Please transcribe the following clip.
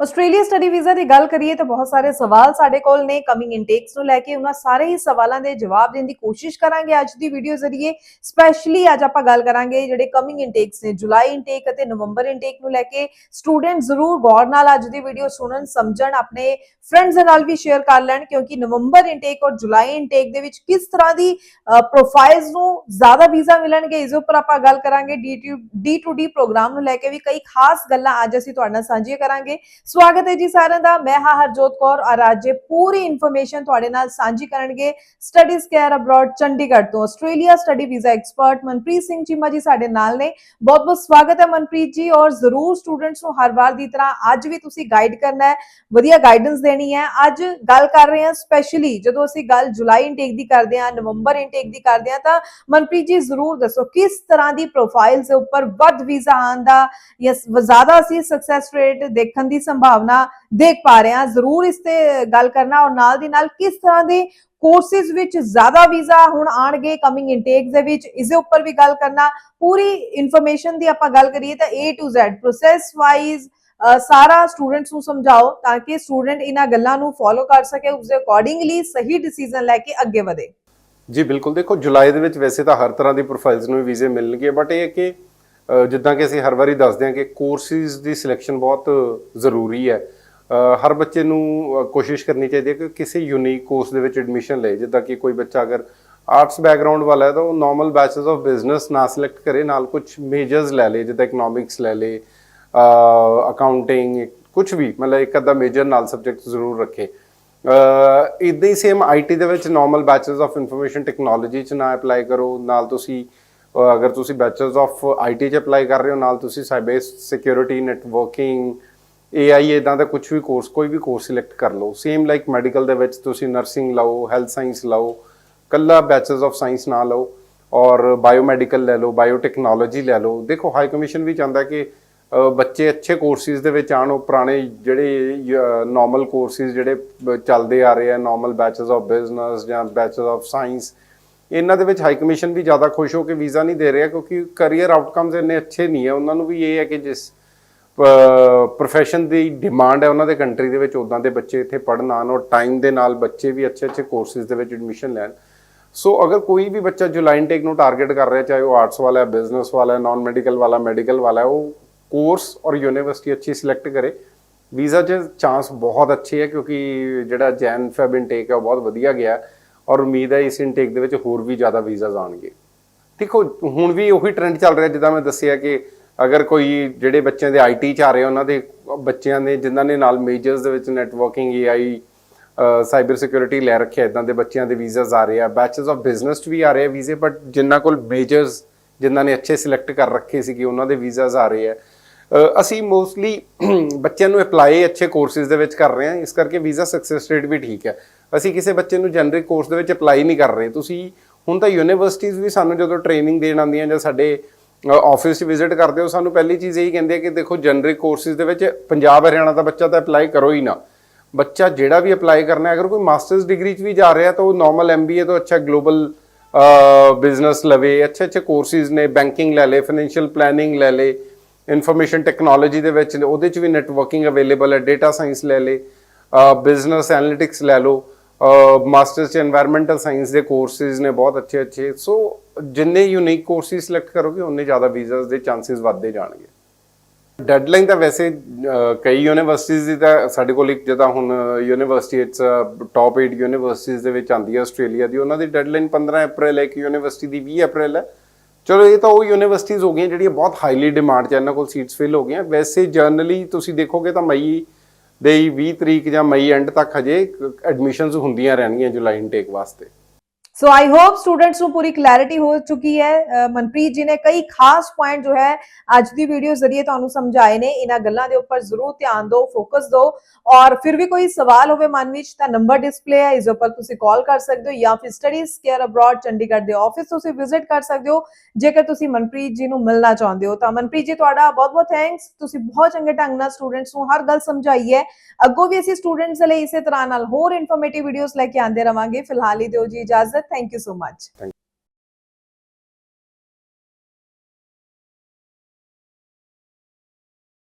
Australia study visa ਦੀ ਗੱਲ ਕਰੀਏ ਤਾਂ ਬਹੁਤ ਸਾਰੇ ਸਵਾਲ ਸਾਡੇ ਕੋਲ ਨੇ ਕਮਿੰਗ ਇਨਟੇਕਸ ਨੂੰ ਲੈ ਕੇ ਉਹਨਾਂ ਸਾਰੇ ਹੀ ਸਵਾਲਾਂ ਦੇ ਜਵਾਬ ਦੇਣ ਦੀ ਕੋਸ਼ਿਸ਼ ਕਰਾਂਗੇ ਅੱਜ ਦੀ ਵੀਡੀਓ ਜ਼ਰੀਏ। ਸਪੈਸ਼ਲੀ ਅੱਜ ਆਪਾਂ ਗੱਲ ਕਰਾਂਗੇ ਜਿਹੜੇ ਕਮਿੰਗ ਇਨਟੇਕਸ ਨੇ, ਜੁਲਾਈ ਇਨਟੇਕ ਅਤੇ ਨਵੰਬਰ ਇਨਟੇਕ ਨੂੰ ਲੈ ਕੇ। ਸਟੂਡੈਂਟ ਜ਼ਰੂਰ ਗੌਰ ਨਾਲ ਅੱਜ ਦੀ ਵੀਡੀਓ ਸੁਣਨ, ਸਮਝਣ, ਆਪਣੇ ਫਰੈਂਡਸ ਦੇ ਨਾਲ ਵੀ ਸ਼ੇਅਰ ਕਰ ਲੈਣ, ਕਿਉਂਕਿ ਨਵੰਬਰ ਇਨਟੇਕ ਔਰ ਜੁਲਾਈ ਇਨਟੇਕ ਦੇ ਵਿੱਚ ਕਿਸ ਤਰ੍ਹਾਂ ਦੀ ਪ੍ਰੋਫਾਈਲਸ ਨੂੰ ਜ਼ਿਆਦਾ ਵੀਜ਼ਾ ਮਿਲਣਗੇ, ਇਸ ਉੱਪਰ ਆਪਾਂ ਗੱਲ ਕਰਾਂਗੇ। ਡੀ ਟੂ ਡੀ ਪ੍ਰੋਗਰਾਮ ਨੂੰ ਲੈ ਕੇ ਵੀ ਕਈ ਖਾਸ ਗੱਲਾਂ ਅੱਜ ਅਸੀਂ ਤੁਹਾਡੇ ਨਾਲ ਸਾਂਝੀਆਂ ਕਰਾਂਗੇ। ਸਵਾਗਤ ਹੈ ਜੀ ਸਾਰਿਆਂ ਦਾ। ਮੈਂ ਹਾਂ ਹਰਜੋਤ ਕੌਰ ਔਰ ਅੱਜ ਪੂਰੀ ਇਨਫੋਰਮੇਸ਼ਨ ਤੁਹਾਡੇ ਨਾਲ ਸਾਂਝੀ ਕਰਨਗੇ ਸਟੱਡੀਜ਼ ਕੇਅਰ ਅਬਰੋਡ ਚੰਡੀਗੜ੍ਹ ਤੋਂ। Australia study visa expert Manpreet Singh Cheema ji ਸਾਡੇ ਨਾਲ ਨੇ। ਬਹੁਤ ਬਹੁਤ ਸਵਾਗਤ ਹੈ ਮਨਪ੍ਰੀਤ ਜੀ ਔਰ ਜ਼ਰੂਰ ਸਟੂਡੈਂਟਸ ਨੂੰ ਹਰ ਵਾਰ ਦੀ ਤਰ੍ਹਾਂ ਅੱਜ ਵੀ ਤੁਸੀਂ ਗਾਈਡ ਕਰਨਾ ਹੈ। ਵਧੀਆ ਗਾਈਡੈਂਸ ਦੇਣੀ ਹੈ। ਅੱਜ ਗੱਲ ਕਰ ਰਹੇ ਹਾਂ ਸਪੈਸ਼ਲੀ ਜਦੋਂ ਅਸੀਂ ਗੱਲ ਜੁਲਾਈ ਇਨਟੇਕ ਦੀ ਕਰਦੇ ਹਾਂ, ਨਵੰਬਰ ਇਨਟੇਕ ਦੀ ਕਰਦੇ ਹਾਂ ਤਾਂ ਮਨਪ੍ਰੀਤ ਜੀ ਜ਼ਰੂਰ ਦੱਸੋ ਕਿਸ ਤਰ੍ਹਾਂ ਦੀ ਪ੍ਰੋਫਾਈਲਸ ਦੇ ਉੱਪਰ ਵੱਧ ਵੀਜ਼ਾ ਆਉਣ ਦਾ ਜਾਂ ਜ਼ਿਆਦਾ ਅਸੀਂ ਸਕਸੈਸ ਰੇਟ ਦੇਖਣ ਦੀ ਸੰਭਾਵਨਾ ਦੇਖ ਪਾ ਰਹੇ ਹਾਂ। ਜ਼ਰੂਰ ਇਸ ਤੇ ਗੱਲ ਕਰਨਾ ਔਰ ਨਾਲ ਦੀ ਨਾਲ ਕਿਸ ਤਰ੍ਹਾਂ ਦੇ ਕੋਰਸਿਸ ਵਿੱਚ ਜ਼ਿਆਦਾ ਵੀਜ਼ਾ ਹੁਣ ਆਣਗੇ ਕਮਿੰਗ ਇਨਟੇਕਸ ਦੇ ਵਿੱਚ ਇਸ ਦੇ ਉੱਪਰ ਵੀ ਗੱਲ ਕਰਨਾ। ਪੂਰੀ ਇਨਫੋਰਮੇਸ਼ਨ ਦੀ ਆਪਾਂ ਗੱਲ ਕਰੀਏ ਤਾਂ A to Z process wise ਸਾਰਾ ਸਟੂਡੈਂਟਸ ਨੂੰ ਸਮਝਾਓ ਤਾਂ ਕਿ ਸਟੂਡੈਂਟ ਇਹਨਾਂ ਗੱਲਾਂ ਨੂੰ ਫੋਲੋ ਕਰ ਸਕੇ ਉਸ ਦੇ ਅਕੋਰਡਿੰਗਲੀ ਸਹੀ ਡਿਸੀਜਨ ਲੈ ਕੇ ਅੱਗੇ ਵਧੇ। ਜੀ, ਬਿਲਕੁਲ। ਦੇਖੋ, ਜੁਲਾਈ ਦੇ ਵਿੱਚ ਵੈਸੇ ਤਾਂ ਹਰ ਤਰ੍ਹਾਂ ਦੀ ਪ੍ਰੋਫਾਈਲਸ ਨੂੰ ਵੀਜ਼ੇ ਮਿਲਣਗੇ ਬਟ ਇਹ ਕਿ ਜਿੱਦਾਂ ਕਿ ਅਸੀਂ ਹਰ ਵਾਰੀ ਦੱਸਦੇ ਹਾਂ ਕਿ ਕੋਰਸਿਸ ਦੀ ਸਿਲੈਕਸ਼ਨ ਬਹੁਤ ਜ਼ਰੂਰੀ ਹੈ। ਹਰ ਬੱਚੇ ਨੂੰ ਕੋਸ਼ਿਸ਼ ਕਰਨੀ ਚਾਹੀਦੀ ਹੈ ਕਿ ਕਿਸੇ ਯੂਨੀਕ ਕੋਰਸ ਦੇ ਵਿੱਚ ਐਡਮਿਸ਼ਨ ਲਏ, ਜਿੱਦਾਂ ਕਿ ਕੋਈ ਬੱਚਾ ਅਗਰ ਆਰਟਸ ਬੈਕਗ੍ਰਾਉਂਡ ਵਾਲਾ ਹੈ ਤਾਂ ਉਹ ਨਾਰਮਲ ਬੈਚਲਰਸ ਆਫ ਬਿਜ਼ਨਸ ਨਾ ਸਿਲੈਕਟ ਕਰੇ, ਨਾਲ ਕੁਝ ਮੇਜਰਸ ਲੈ ਲੇ ਜਿੱਦਾਂ ਇਕਨੋਮਿਕਸ ਲੈ ਲੇ ਅਕਾਊਂਟਿੰਗ ਕੁਝ ਵੀ, ਮਤਲਬ ਇੱਕ ਅੱਧਾ ਮੇਜਰ ਨਾਲ ਸਬਜੈਕਟ ਜ਼ਰੂਰ ਰੱਖੇ। ਇਦਾਂ ਹੀ ਸੇਮ ਆਈਟੀ ਦੇ ਵਿੱਚ normal bachelors of information technology ਚ ਨਾ ਅਪਲਾਈ ਕਰੋ, ਨਾਲ ਤੁਸੀਂ ਅਗਰ ਤੁਸੀਂ ਬੈਚਲਰਸ ਆਫ ਆਈਟੀ ਚ ਅਪਲਾਈ ਕਰ ਰਹੇ ਹੋ, ਨਾਲ ਤੁਸੀਂ ਸਾਈਬਰ ਸਿਕਿਉਰਿਟੀ ਨੈਟਵਰਕਿੰਗ AI ਇਦਾਂ ਦਾ ਕੁਝ ਵੀ ਕੋਰਸ ਕੋਈ ਵੀ ਕੋਰਸ ਸਿਲੈਕਟ ਕਰ ਲਓ। ਸੇਮ ਲਾਈਕ ਮੈਡੀਕਲ ਦੇ ਵਿੱਚ ਤੁਸੀਂ ਨਰਸਿੰਗ ਲਓ ਹੈਲਥ ਸਾਇੰਸ ਲਓ, ਕੱਲਾ ਬੈਚਲਰਸ ਆਫ ਸਾਇੰਸ ਨਾ ਲਓ, ਔਰ ਬਾਇਓਮੈਡੀਕਲ ਲੈ ਲਓ ਬਾਇਓਟੈਕਨੋਲੋਜੀ ਲੈ ਲਓ। ਦੇਖੋ ਹਾਈ ਕਮਿਸ਼ਨ ਵੀ ਚਾਹੁੰਦਾ ਕਿ ਬੱਚੇ ਅੱਛੇ ਕੋਰਸਿਸ ਦੇ ਵਿੱਚ ਆਣ ਉਹ ਪੁਰਾਣੇ ਜਿਹੜੇ ਨਾਰਮਲ ਕੋਰਸਿਸ ਜਿਹੜੇ ਚੱਲਦੇ ਆ ਰਹੇ ਆ ਨਾਰਮਲ ਬੈਚਲਰਸ ਆਫ ਬਿਜ਼ਨਸ ਜਾਂ ਬੈਚਲਰ ਆਫ ਸਾਇੰਸ ਇਹਨਾਂ ਦੇ ਵਿੱਚ ਹਾਈ ਕਮਿਸ਼ਨ ਵੀ ਜ਼ਿਆਦਾ ਖੁਸ਼ ਹੋ ਕੇ ਵੀਜ਼ਾ ਨਹੀਂ ਦੇ ਰਿਹਾ ਕਿਉਂਕਿ ਕੈਰੀਅਰ ਆਊਟਕਮਸ ਇੰਨੇ ਅੱਛੇ ਨਹੀਂ ਹੈ ਉਹਨਾਂ ਨੂੰ ਵੀ ਇਹ ਹੈ ਕਿ ਜਿਸ ਪ੍ਰੋਫੈਸ਼ਨ ਦੀ ਡਿਮਾਂਡ ਹੈ, ਉਹਨਾਂ ਦੇ ਕੰਟਰੀ ਦੇ ਵਿੱਚ ਉਦਾਂ ਦੇ ਬੱਚੇ ਇੱਥੇ ਪੜ੍ਹਨ ਆਉਣ ਔਰ ਟਾਈਮ ਦੇ ਨਾਲ ਬੱਚੇ ਵੀ ਅੱਛੇ ਅੱਛੇ ਕੋਰਸਿਸ ਦੇ ਵਿੱਚ ਐਡਮਿਸ਼ਨ ਲੈਣ। ਸੋ ਅਗਰ ਕੋਈ ਵੀ ਬੱਚਾ ਜੁਲਾਈਨ ਟੇਕ ਨੂੰ ਟਾਰਗੇਟ ਕਰ ਰਿਹਾ, ਚਾਹੇ ਉਹ ਆਰਟਸ ਵਾਲਾ ਹੈ ਬਿਜ਼ਨਸ ਵਾਲਾ ਹੈ ਨਾਨ ਮੈਡੀਕਲ ਵਾਲਾ ਮੈਡੀਕਲ ਵਾਲਾ ਹੈ, ਉਹ ਕੋਰਸ ਔਰ ਯੂਨੀਵਰਸਿਟੀ ਅੱਛੀ ਸਿਲੈਕਟ ਕਰੇ। ਵੀਜ਼ਾ 'ਚ ਚਾਂਸ ਬਹੁਤ ਅੱਛੇ ਹੈ ਕਿਉਂਕਿ ਜਿਹੜਾ ਜੈਨ ਫੈਬ ਇਨਟੇਕ ਹੈ, ਉਹ ਬਹੁਤ ਵਧੀਆ ਗਿਆ। ਹੈ ਔਰ ਉਮੀਦ ਹੈ ਇਸ ਇਨਟੇਕ ਦੇ ਵਿੱਚ ਹੋਰ ਵੀ ਜ਼ਿਆਦਾ ਵੀਜ਼ਾਸ ਆਉਣਗੇ। ਦੇਖੋ ਹੁਣ ਵੀ ਉਹੀ ਟ੍ਰੈਂਡ ਚੱਲ ਰਿਹਾ ਜਿੱਦਾਂ ਮੈਂ ਦੱਸਿਆ ਕਿ ਅਗਰ ਕੋਈ ਜਿਹੜੇ ਬੱਚਿਆਂ ਦੇ ਆਈਟੀ ਚ ਆ ਰਹੇ ਆ, ਉਹਨਾਂ ਦੇ ਬੱਚਿਆਂ ਨੇ ਜਿਨ੍ਹਾਂ ਨੇ ਨਾਲ ਮੇਜਰਸ ਦੇ ਵਿੱਚ ਨੈਟਵਰਕਿੰਗ ਏਆਈ ਸਾਈਬਰ ਸਿਕਿਉਰਿਟੀ ਲੈ ਰੱਖਿਆ ਇਦਾਂ ਦੇ ਬੱਚਿਆਂ ਦੇ ਵੀਜ਼ਾਸ ਆ ਰਹੇ ਆ ਬੈਚਲਰਸ ਆਫ ਬਿਜ਼ਨਸ ਚ ਵੀ ਆ ਰਹੇ ਆ ਵੀਜ਼ੇ ਬਟ ਜਿਨ੍ਹਾਂ ਕੋਲ ਮੇਜਰਸ ਜਿਨ੍ਹਾਂ ਨੇ ਅੱਛੇ ਸਿਲੈਕਟ ਕਰ ਰੱਖੇ ਸੀ ਕਿ ਉਹਨਾਂ ਦੇ ਵੀਜ਼ਾਸ ਆ ਰਹੇ ਆ। ਅਸੀਂ ਮੋਸਟਲੀ ਬੱਚਿਆਂ ਨੂੰ ਅਪਲਾਈ ਅੱਛੇ ਕੋਰਸਿਸ ਦੇ ਵਿੱਚ ਕਰ ਰਹੇ ਹਾਂ ਇਸ ਕਰਕੇ ਵੀਜ਼ਾ ਸਕਸੈਸ ਰੇਟ ਵੀ ਠੀਕ ਹੈ ਅਸੀਂ ਕਿਸੇ ਬੱਚੇ ਨੂੰ ਜਨਰਿਕ ਕੋਰਸ ਦੇ ਵਿੱਚ ਅਪਲਾਈ ਨਹੀਂ ਕਰ ਰਹੇ। ਤੁਸੀਂ ਹੁਣ ਤਾਂ ਯੂਨੀਵਰਸਿਟੀਜ਼ ਵੀ ਸਾਨੂੰ ਜਦੋਂ ਟ੍ਰੇਨਿੰਗ ਦੇਣ ਆਉਂਦੀਆਂ ਜਾਂ ਸਾਡੇ ਆਫਿਸ 'ਚ ਵਿਜ਼ਿਟ ਕਰਦੇ ਹੋ ਸਾਨੂੰ ਪਹਿਲੀ ਚੀਜ਼ ਇਹੀ ਕਹਿੰਦੇ ਆ ਕਿ ਦੇਖੋ ਜਨਰਿਕ ਕੋਰਸਿਸ ਦੇ ਵਿੱਚ ਪੰਜਾਬ, ਹਰਿਆਣਾ ਦਾ ਬੱਚਾ ਤਾਂ ਅਪਲਾਈ ਕਰੋ ਹੀ ਨਾ। ਬੱਚਾ ਜਿਹੜਾ ਵੀ ਅਪਲਾਈ ਕਰਨਾ ਅਗਰ ਕੋਈ ਮਾਸਟਰਸ ਡਿਗਰੀ 'ਚ ਵੀ ਜਾ ਰਿਹਾ ਤਾਂ ਉਹ ਨਾਰਮਲ ਐਮਬੀਏ ਤੋਂ ਅੱਛਾ ਗਲੋਬਲ ਬਿਜ਼ਨਸ ਲਵੇ, ਅੱਛੇ ਅੱਛੇ ਕੋਰਸਿਸ ਨੇ ਬੈਂਕਿੰਗ ਲੈ ਲੇ ਫਾਈਨੈਂਸ਼ੀਅਲ ਪਲੈਨਿੰਗ ਲੈ ਲੇ ਇਨਫੋਰਮੇਸ਼ਨ ਟੈਕਨੋਲੋਜੀ ਦੇ ਵਿੱਚ, ਉਹਦੇ 'ਚ ਵੀ ਨੈਟਵਰਕਿੰਗ ਅਵੇਲੇਬਲ ਹੈ ਡੇਟਾ ਸਾਇੰਸ ਲੈ ਲੇ ਬਿਜ਼ਨਸ ਐਨਾਲਿਟਿਕਸ ਲੈ ਲਓ। ਮਾਸਟਰਸ ਚ এনवायरमेंटल ਸਾਇੰਸ ਦੇ ਕੋਰਸਸ ਨੇ ਬਹੁਤ ਅੱਛੇ ਅੱਛੇ। ਸੋ ਜਿੰਨੇ ਯੂਨੀਕ ਕੋਰਸਸ ਸਿਲੈਕਟ ਕਰੋਗੇ ਉਹਨੇ ਜ਼ਿਆਦਾ ਵੀਜ਼ਾਸ ਦੇ ਚਾਂਸਸ ਵੱਧਦੇ ਜਾਣਗੇ। ਡੈਡਲਾਈਨ ਤਾਂ ਵੈਸੇ ਕਈ ਯੂਨੀਵਰਸਿਟੀਜ਼ ਦੀ ਤਾਂ ਸਾਡੇ ਕੋਲ ਇੱਕ ਜਿਹਦਾ ਹੁਣ ਯੂਨੀਵਰਸਿਟੀ ਇਟਸ ਟਾਪ 8 ਯੂਨੀਵਰਸਿਟੀਜ਼ ਦੇ ਵਿੱਚ ਆਂਦੀ ਹੈ ਆਸਟ੍ਰੇਲੀਆ ਦੀ। ਉਹਨਾਂ ਦੀ ਡੈਡਲਾਈਨ 15 ਅਪ੍ਰੈਲ ਹੈ ਕਿ ਯੂਨੀਵਰਸਿਟੀ ਦੀ 20 ਅਪ੍ਰੈਲ ਹੈ। ਚਲੋ, ਇਹ ਤਾਂ ਉਹ ਯੂਨੀਵਰਸਿਟੀਜ਼ ਹੋ ਗਈਆਂ ਜਿਹੜੀਆਂ ਬਹੁਤ ਹਾਈਲੀ ਡਿਮਾਂਡ 'ਚ ਇਹਨਾਂ ਕੋਲ ਸੀਟਸ ਫਿਲ ਹੋ ਗਈਆਂ। ਵੈਸੇ ਜਰਨਲੀ ਤੁਸੀਂ ਦੇਖੋਗੇ ਤਾਂ ਮਈ ਦੇ 20 ਤਰੀਕ ਜਾਂ ਮਈ ਐਂਡ ਤੱਕ ਹਜੇ ਐਡਮਿਸ਼ਨਸ ਹੁੰਦੀਆਂ ਰਹਿਣਗੀਆਂ ਜੁਲਾਈ ਇਨਟੇਕ ਵਾਸਤੇ। ਸੋ ਆਈ ਹੋਪ ਸਟੂਡੈਂਟਸ ਨੂੰ ਪੂਰੀ ਕਲੈਰਿਟੀ ਹੋ ਚੁੱਕੀ ਹੈ ਅ, ਮਨਪ੍ਰੀਤ ਜੀ ਨੇ ਕਈ ਖਾਸ ਪੁਆਇੰਟ ਜੋ ਹੈ ਅੱਜ ਦੀ ਵੀਡੀਓ ਜ਼ਰੀਏ ਤੁਹਾਨੂੰ ਸਮਝਾਏ ਨੇ ਇਹਨਾਂ ਗੱਲਾਂ ਦੇ ਉੱਪਰ ਜ਼ਰੂਰ ਧਿਆਨ ਦਿਓ ਫੋਕਸ ਦਿਓ ਔਰ ਫਿਰ ਵੀ ਕੋਈ ਸਵਾਲ ਹੋਵੇ ਮਨ ਵਿੱਚ ਤਾਂ ਨੰਬਰ ਡਿਸਪਲੇ ਹੈ ਇਸ ਉੱਪਰ ਤੁਸੀਂ ਕਾਲ ਕਰ ਸਕਦੇ ਹੋ ਜਾਂ ਫਿਰ ਸਟੱਡੀਜ਼ ਕੇਅਰ ਅਬਰੋਡ ਚੰਡੀਗੜ੍ਹ ਦੇ ਆਫਿਸ ਤੁਸੀਂ ਵਿਜ਼ਿਟ ਕਰ ਸਕਦੇ ਹੋ ਜੇਕਰ ਤੁਸੀਂ ਮਨਪ੍ਰੀਤ ਜੀ ਨੂੰ ਮਿਲਣਾ ਚਾਹੁੰਦੇ ਹੋ ਤਾਂ ਮਨਪ੍ਰੀਤ ਜੀ ਤੁਹਾਡਾ ਬਹੁਤ ਬਹੁਤ ਥੈਂਕਸ ਤੁਸੀਂ ਬਹੁਤ ਚੰਗੇ ਢੰਗ ਨਾਲ ਸਟੂਡੈਂਟਸ ਨੂੰ ਹਰ ਗੱਲ ਸਮਝਾਈ ਹੈ ਅੱਗੋਂ ਵੀ ਅਸੀਂ ਸਟੂਡੈਂਟਸ ਦੇ ਲਈ ਇਸੇ ਤਰ੍ਹਾਂ ਨਾਲ ਹੋਰ ਇਨਫੋਰਮੇਟਿਵ ਵੀਡੀਓਜ਼ ਲੈ ਕੇ ਆਉਂਦੇ ਰਵਾਂਗੇ ਫਿਲਹਾਲ ਹੀ ਦਿਓ ਜੀ ਇਜਾਜ਼ਤ thank you so much.